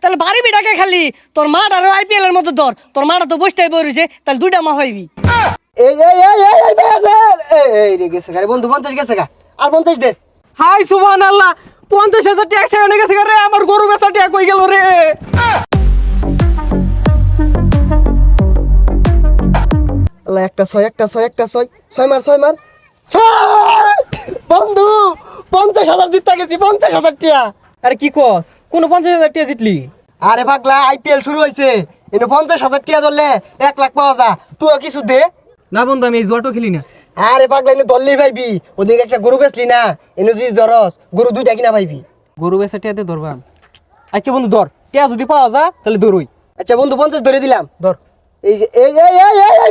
তাহলে বাড়ি বিটাকে খালি। তোর মাঠ আর আইপিএল এর মতো ধর। তোর মাটা তো বসতেই বইছে তাহলে দুইটা মা হইবি। এই এই এই এই এই বেজে এই এই রে গেছে গা রে বন্ধু পঞ্চাশ গেছে গা। আর পঞ্চাশ দে। হাই সুবহান আল্লাহ পঞ্চাশ হাজার টাকা সেখানে গেছে রে আমার গরু বেচা টাকা কই গেল রে? আল্লাহ একটা ছয় একটা ছয় একটা ছয়। ছয় মার ছয় মার। ছয়! বন্ধু পঞ্চাশ হাজার জিততে গেছি পঞ্চাশ হাজার টিয়া আরে কি কস? কোন পঞ্চাশ হাজার টাকা জিতলি? আরে পাগলা আইপিএল শুরু হয়েছে এনে পঞ্চাশ হাজার টিয়া ধরলে এক লাখ পাওয়া যা তুইও কিছু দে। না বন্ধু আমি এই জুয়াটো খেলি না। আরে পাগলা এনে দললেই পাইবি। ওদিকে একটা গরু বেচলি না এনে যদি জরস গরু দুইটা কিনা পাইবি। গরু বেচা টাকা ধরবাম। আচ্ছা বন্ধু ধর। টিয়া যদি পাওয়া যা তাহলে ধরুই। আচ্ছা বন্ধু পঞ্চাশ ধরে দিলাম। ধর। এই যে এই এই এই এই এই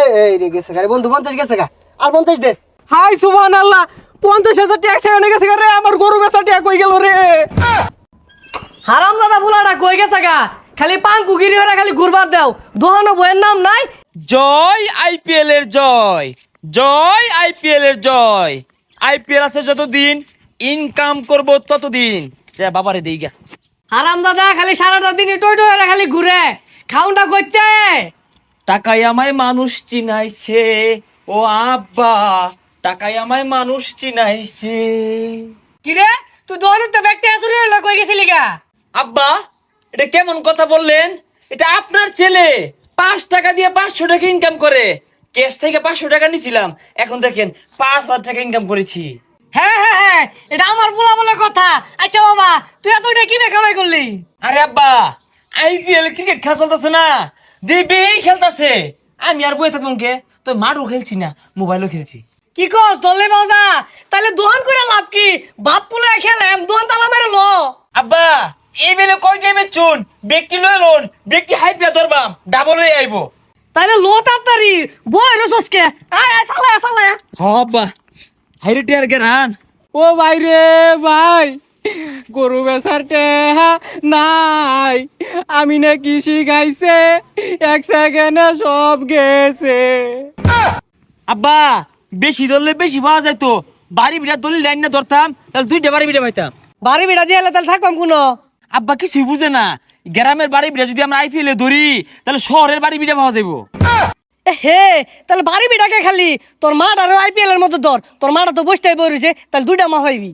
এই এই রে গেছে গা বন্ধু পঞ্চাশ গেছে গা। আর পঞ্চাশ দে। হাই সুবহান আল্লাহ পঞ্চাশ হাজার টাকা সেখানে গেছে রে আমার গরু বেচা টাকা কই গেল রে? হারাম দাদা বুলাটা কই গেছে গা? খালি পান কুকিরি হয়ে খালি ঘুরবার দাও। দোহানো বইয়ের নাম নাই? জয় আইপিএল এর জয়। জয় আইপিএল এর জয়। আইপিএল আছে যতদিন ইনকাম করব ততদিন। যা বাবারে দেই গা। হারাম দাদা খালি সারাটা দিন টই টই খালি ঘুরে। খাউনটা করতে। টাকাই আমায় মানুষ চিনাইছে। ও আব্বা টাকাই আমায় মানুষ চিনাইছে। কিরে? তুই দোহানোর তো ব্যাগটা চুরি হলো কই গেছিলি গা? আব্বা এটা কেমন কথা বললেন? এটা আপনার ছেলে। পাঁচ টাকা দিয়ে পাঁচশো টাকা ইনকাম করে। ক্যাশ থেকে পাঁচশো টাকা নিছিলাম। এখন দেখেন পাঁচ হাজার টাকা ইনকাম করেছি। হ্যাঁ হ্যাঁ হ্যাঁ এটা আমার বলা বলে কথা। আচ্ছা বাবা তুই এত এটা কি কামাই করলি? আরে আব্বা আইপিএল ক্রিকেট খেলা চলতেছে না। দিবি খেলতেছে। আমি আর বই থাকলাম কে? তো মাঠও খেলছি না মোবাইলও খেলছি। কি কস দলে বাজা? তাহলে দোহান করে লাভ কি? বাপ পুলে খেলেম দোহান তালা মেরে লো। আব্বা এই বেলে কয় টাইমে চুন? ব্যক্তি লয়ে লোন ব্যক্তি হাই পিয়া ধরবাম ডাবল হয়ে আইবো। তাহলে লো তাড়াতাড়ি বই রে সসকে। আয় আয় সালা সালা হ আব্বা। হাইরে টিয়ার গেরান। ও ভাই রে ভাই গরু বেচার টেহা নাই। আমি না কৃষি গাইছে এক সেকেন্ডে সব গেছে। আব্বা বেশি ধরলে বেশি পাওয়া যাইতো বাড়ি বিড়া দলিল লাইন না ধরতাম তাহলে দুইটা বাড়ি বিড়া পাইতাম। বাড়ি বিড়া দিয়ে তাহলে থাকবাম কোনো? আব্বা কিছুই বুঝে না। গ্রামের বাড়ি বিড়া যদি আমরা আইপিএল এ ধরি তাহলে শহরের বাড়ি বিটা পাওয়া যাইবো। হে তাহলে বাড়ি বিড়াকে খালি? তোর মাঠ আর আইপিএল এর মতো ধর। তোর মাটা তো বসতেই বইছে তাহলে দুইটা মা হইবি।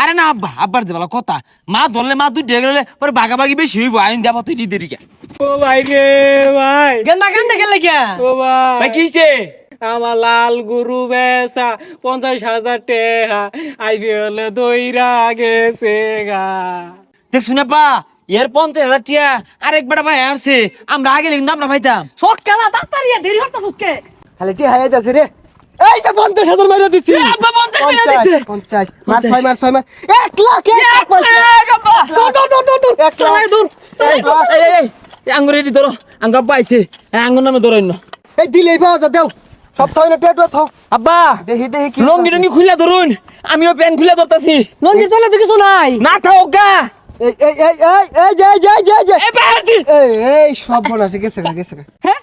আরে না আব্বা আব্বার যে বলা কথা। মা ধরলে মা দুই ডেকে গেলে পরে বাগাবাগি বেশি হইব আইন যাব তুই দিদি কে ও ভাই রে ভাই। গেন্দা কান্দে গেলে কিয়া ও ভাই। ভাই কি হইছে? আমার লাল গরু বেচা পঞ্চাশ হাজার টেহা আইপিএল দইরা গেছে গা। দেখ শুনে পা? এর পঞ্চাশ হাজার টিয়া আরেক বেটা ভাই আসছে। আমরা আগে কিন্তু আমরা ভাইতাম শখ খেলা তাড়াতাড়ি দেরি হতো সুসকে খালি টিয়া হাই যাচ্ছে রে। এই যে পঞ্চাশ হাজার মাইরা দিছি। পঞ্চাশ মার ছয় মার ছয় মার এক লাখ এক লাখ এক লাখ। এই এই, এই এই আঙ্গুর রেডি ধরো। আঙ্গুর আইছে। এই আঙ্গুর নামে ধরো অন্য। এই দিলেই পাওয়া যা দেও। সব ছয় না টেটু থাও আব্বা দেখি দেখি কি লঙ্গি টঙ্গি খুলে ধরুন। আমিও প্যান খুলে ধরতাছি। লঞ্জি চলে তো কিছু নাই। না থাও গা। এই এই এই এই এই যে যে যে যে। এই পারছি এই এই সব গেছে গা গেছে গা। হ্যাঁ?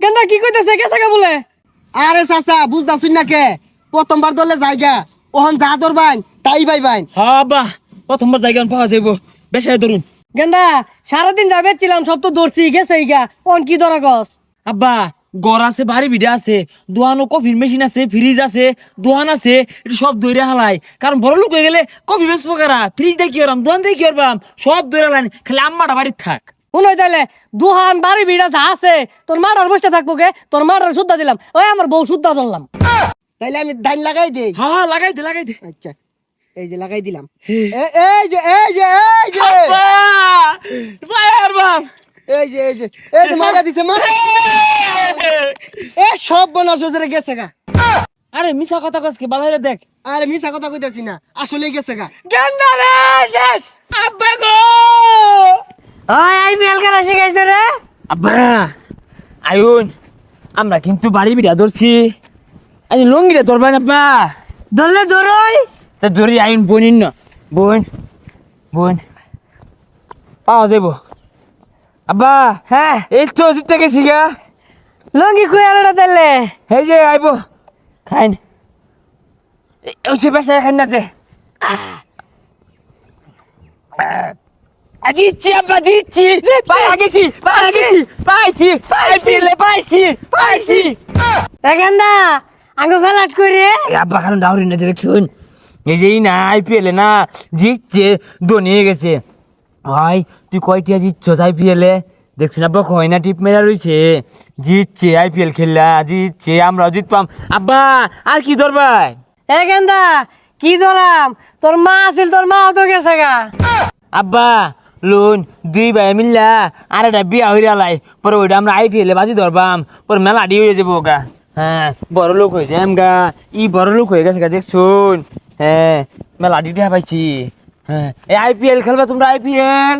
গেন্দা কি কইতেছে গেছে গা বলে? আরে চাচা বুঝতাছুন না কে? প্রথমবার দলে জায়গা। ওহন যা ধরবাইন তাই হ্যাঁ প্রথমবার জায়গা পাওয়া যাইব। বেশায় ধরুন। গেন্দা সারাদিন যাবে ছিলাম সব তো দৌড়ছি গেছে গা। অন কি ধরা গছ আব্বা গড় আছে বাড়ি ভিড়ে আছে দোয়ানো কফির মেশিন আছে ফ্রিজ আছে দোয়ান আছে এটা সব দৈরে হালাই। কারণ বড় লোক হয়ে গেলে কফি বেসবো কারা? ফ্রিজ দিয়ে কি করবাম দোয়ান দিয়ে কি করবাম? সব দৈরে হালাই খালি আম্মাটা বাড়ির থাক। দুহান বাড়ি ভিড়া যা আছে। তোর বসে থাকব গে তোর মাটার শুদ্ধা দিলাম। ওই আমার বউ শুদ্ধা ধরলাম। তাইলে আমি ধান লাগাই দেই। হ্যাঁ হ্যাঁ লাগাই দে লাগাই দে। আচ্ছা এই যে লাগাই দিলাম। এই যে এই যে এই যে। এই যে এই যে এই যে মারা দিছে এ সব বনার সোজরে গেছে গা। আরে মিশা কথা বালাইরে দেখ। আরে মিছা কথা কইতাছি না আসলেই গেছে গা। রে শেষ। আব্বা গো। ওই আইপিএল খেলা শিখাইছে রে। আব্বা আয়ুন আমরা কিন্তু বাড়ি বিড়া ধরছি। আজ লঙ্গিটা ধরবেন আব্বা। ধরলে ধরই। তা ধরি আইন বোনিন না বোন বোন। পাওয়া যাইব। আব্বা হ্যাঁ। এই তো জিতে গেছি গা। লঙ্গি কুই আনাটা দিলে এই যে আইব। খাইন। ওই সে বেসা খাইন না যে। জিতছি আব্বা জিতছি পাই গেছি পাই গেছি পাইছি আইপিএল পাইছি। পাইছি এখানটা আঙ্গু ফেলাট করে। আব্বা কারণ ডাউরি না যে দেখছুন এই যে না আইপিএল না জিতছে ধোনি গেছে। ভাই তুই কয়টিয়া জিতছস আইপিএল এ? দেখছুন আব্বা কয় না টিপ মেরা রইছে। জিতছে আইপিএল খেললা জিতছে আমরাও জিতপাম। আব্বা আর কি ধরবাই এখানটা কি ধরাম তোর মা আছিল তোর মাও তো গেছে গা। আব্বা লোন দুই ভাই মিললা আর একটা বিয়া হইয়া লাই। পরে ওইটা আমরা আইপিএল বাজি ধরবাম। পরে মেলা ডি হয়ে যাব গা। হ্যাঁ বড় লোক হয়েছে এম গা। ই বড় লোক হয়ে গেছে গা দেখছুন? হ্যাঁ মেলা ডিটা পাইছি। হ্যাঁ এই আইপিএল খেলবে তোমরা আইপিএল